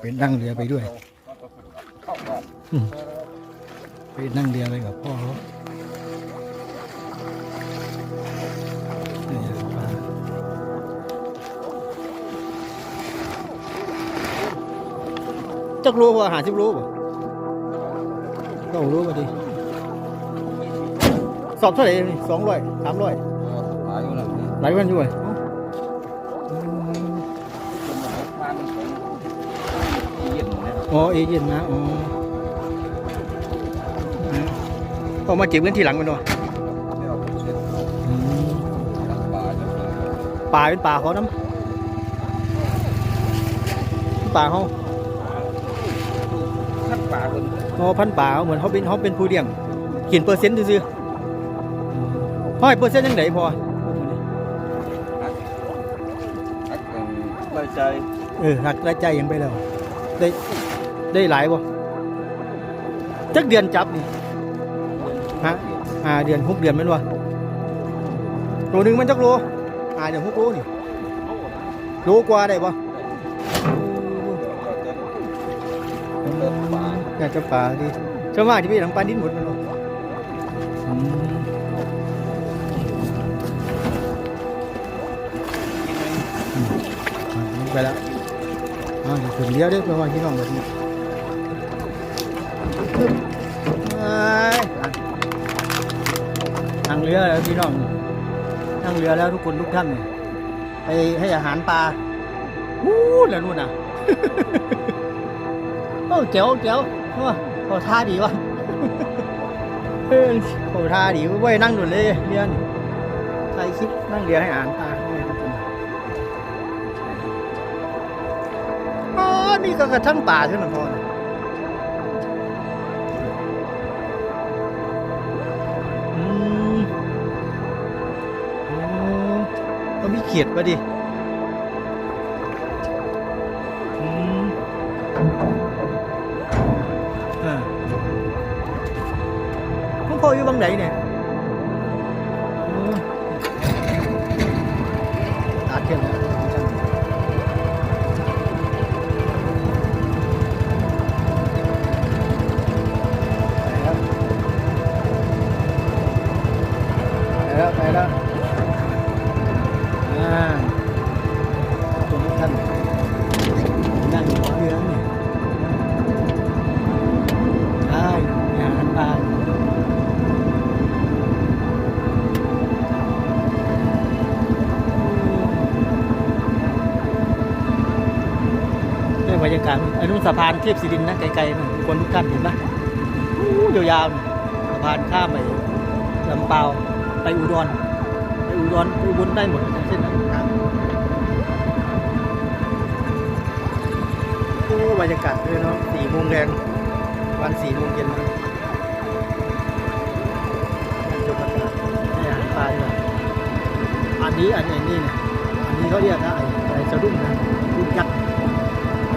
ไปนั่งเรือไปด้วยอืมไปนั่งเรือไปกับพ่อเขาเนี่ยปลาจักรู้ว่าหาสิบรู้ป่ะต้องรู้ป่ะดิสอบเท่าไหร่สองร้อยสามร้อยหลายอยู่แล้วนี่หลายวันอยู่เลย อ๋อเอเย่นนะอ๋ออืมเอามาเก็บเงินทีหลังมันวะเที่ยวเสร็จอืมตักปลาจะเลยป่าเป็นป่าเขาน้ำป่าเขาทักปลาคนอ๋อพันป่าเขาเหมือนเขาเป็นเขาเป็นผู้เลี้ยงกินเปอร์เซ็นต์ซื่อๆห้อยเปอร์เซ็นต์ยังไงพอทักเป็นใบใจเออหักรายใจายยังไปแล้วได้ ได้หลายบ่จักเดือนจับนี่ฮะห้าเดือนหกเดือนแมันวะตัวหนึ่งมันจักโลห้าเดือนหกโลนี่โลกว่าได้บ่เลิกปลาอยากจะป่าดีชาวบ้านที่พี่ทำปลาดิ้นหมดมันบ่ไปแล้วอ่าถึงเลี้ยวเด้อปราะมาณพี่น้องแบบนี้ เอ้ยนั่งเรือแล้วพี่น้องนั่งเรือแล้วทุกคนทุกท่านเนี่ยไปให้อาหารปลาวู้แล้วนู่นน่ะโอ้เจ๋วเจ๋วโอ้โหท่าดีวะเออโอ้ท่าดีเว้ยนั่งดุนเลยเรียนใครคิดนั่งเรียนให้อ่านตาเว้ยทุกคนอ๋อนี่ก็กระทั่งป่าใช่ไหมพ่อ เขียดปะดิอืมอ่าหลวงพ่ออยู่บังไหนเนี่ยอ้ตัดเทียนแล้วไปแล้วไปแล้ว บรรยากาศอันนู้นสะพานเทียบสิรินนะไกลๆนะทุกคนทุกท่านเห็นปะอู้ยาวๆสะพานข้ามไปลำเปาวไปอุดรไปอุดรไปอุบลได้หมดทั้งเส้นทางโอ้บรรยากาศเลยเนาะสี่โมงแดงวันสี่โมงเย็นนะจบกันให้อาหารปลาดีกว่าอันนี้อันนี้นี่เนี่ยอันนี้เขาเรียกอะไรอะไรจะรุ่งนะรุ่งยักษ์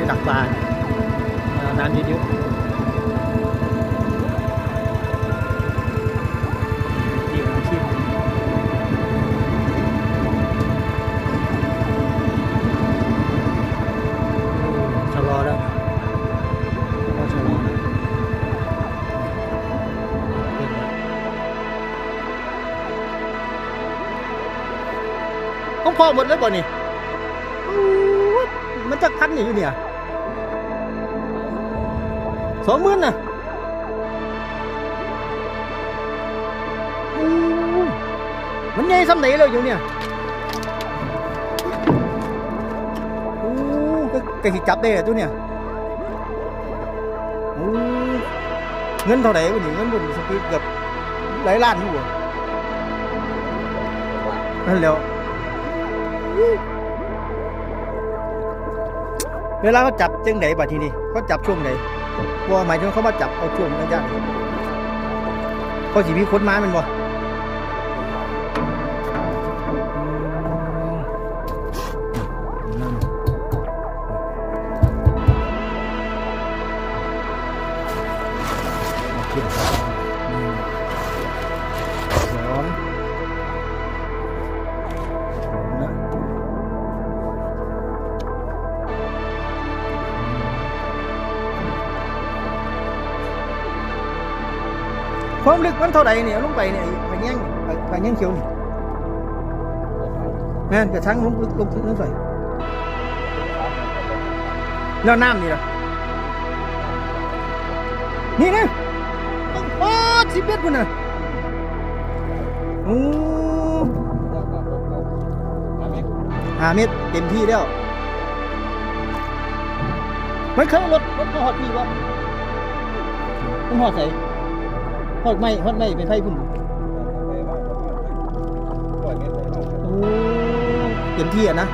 ไปดักปลาอ่าน้ำเยอะๆนี่อาชีพชะลอแล้วก็ชะนะต้องพอหมดเลยบ่นี่มันจะคันอยู่เนี่ย สองหมื่นน่ะมันใหญ่ซ้ำไหนเลยอยู่เนี่ยโอ้ก็ก็สิจับได้เหรอตัวเนี่ยโอ้เงินเท่าไหร่วะนี่เงินบนสปีดเกือบหลายล้านอยู่บ่นั่นแหล้ว เวลาเขาจับจังไหนบัดทีนี้เขาจับช่วงไหน ว่าหมายถึงเขามาจับเอาช่วงระยะไหนเขาสิมีคนมาแมันบ่อื ความลึกมันเท่าไหร่เนี่ยลงไปเนี่ยไปแย่งไปแย่งเขียวนี่แม่นกระชังลงลึกลงลึกลงใส่แล้วน้ำนี่ล่ะนี่นะโอ้สิบเอ็ดคนน่ะโอ้หาเมตรเต็มที่แล้วมันเคยรถรถมาหอดพี่วะมันหอดใส่ หอดไม่หอดไม่เป็นไฟพุ่นโอ้เต็มที่อะนะ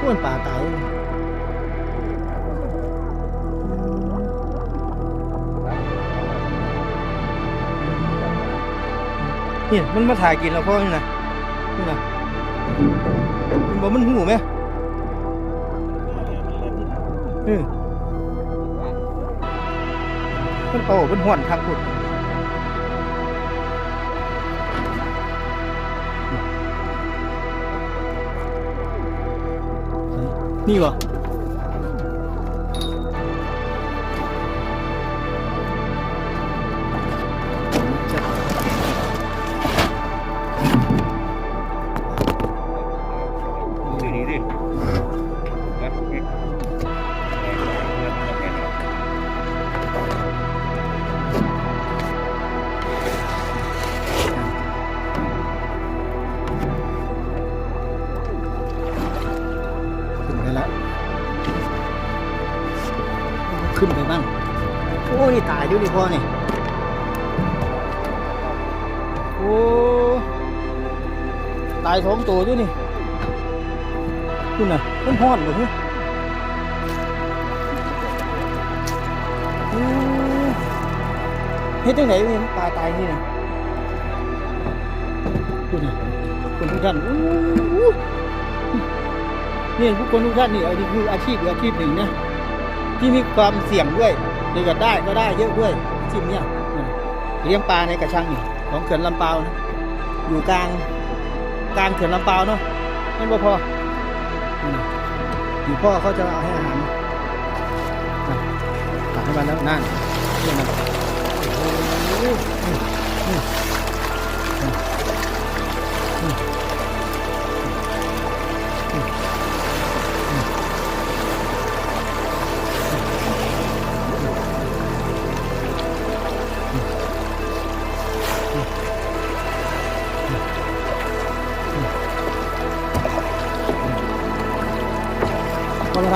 พวนป่าตายเนี่ยมันมาถ่ายกินเราพ่อนี่นะนี่นะมันบอกมันหูไหมเออมันโตมันห่วนทางคุณนี่วะ ด้วยดิพ่อนี่ โอ้ตายสองตัวด้วยนี่คุณน่ะมันห้อนหมดเลยโอ้เฮ็ดจังไหนเนี่ยปลาตายนี่นะคุณน่ะคุณทุกท่านโอ้นี่ทุกคนทุกท่านนี่อันนี้คืออาชีพอาชีพหนึ่งนะที่มีความเสี่ยงด้วย เดี๋ยวก็ได้ก็ได้เยอะด้วยอาชีพเนี้ยเลี้ยงปลาในกระชังนี่ของเขื่อนลำเปาวนะอยู่กลางกลางเขื่อนลำเปาวเนาะนั่นบ่พออยู่พ่อเขาจะเอาให้อาหารตักให้มันแล้วนั่นเรื่องมันอ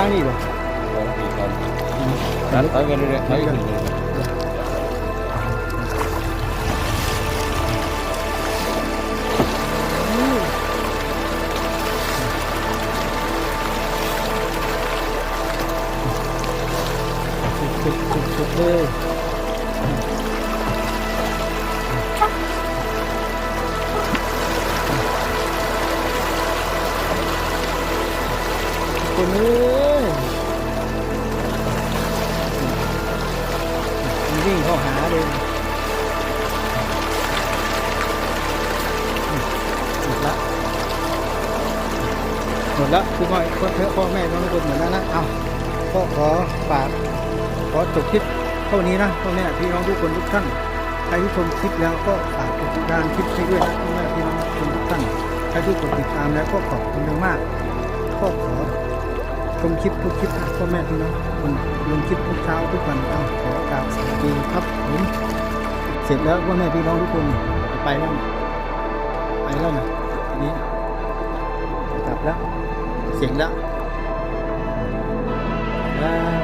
คนละทางนี่บ่ Đấy, tới cái đây, thấy cái này. สุดสุดสุดเลยคนเอ้ยมัน วิ่งเข้าหาเลยหมดละหมดละคือพ่อพ่อพ่อแม่น้องคนหมดแล้วนะเอาก็ขอฝากขอจบคลิปเท่านี้นะพ่อแม่พี่น้องทุกคนทุกท่านใครที่ชมคลิปแล้วก็ฝากกดติดตามคลิปให้ด้วยนะพ่อแม่พี่น้องทุกคนทุกท่านใครที่กดติดตามแล้วก็ขอบคุณมากๆก็ขอ ชมคลิปทุกคลิปนะพ่อแม่พี่น้องทุกคนลงคลิปทุกเช้าทุกวันเอาขอกราบสวัสดีครับผมเสร็จแล้วพ่อแม่พี่น้องทุกคนไปแล้วนะไปแล้วนะทีนี้กลับแล้วเสียงแล้วแล้ว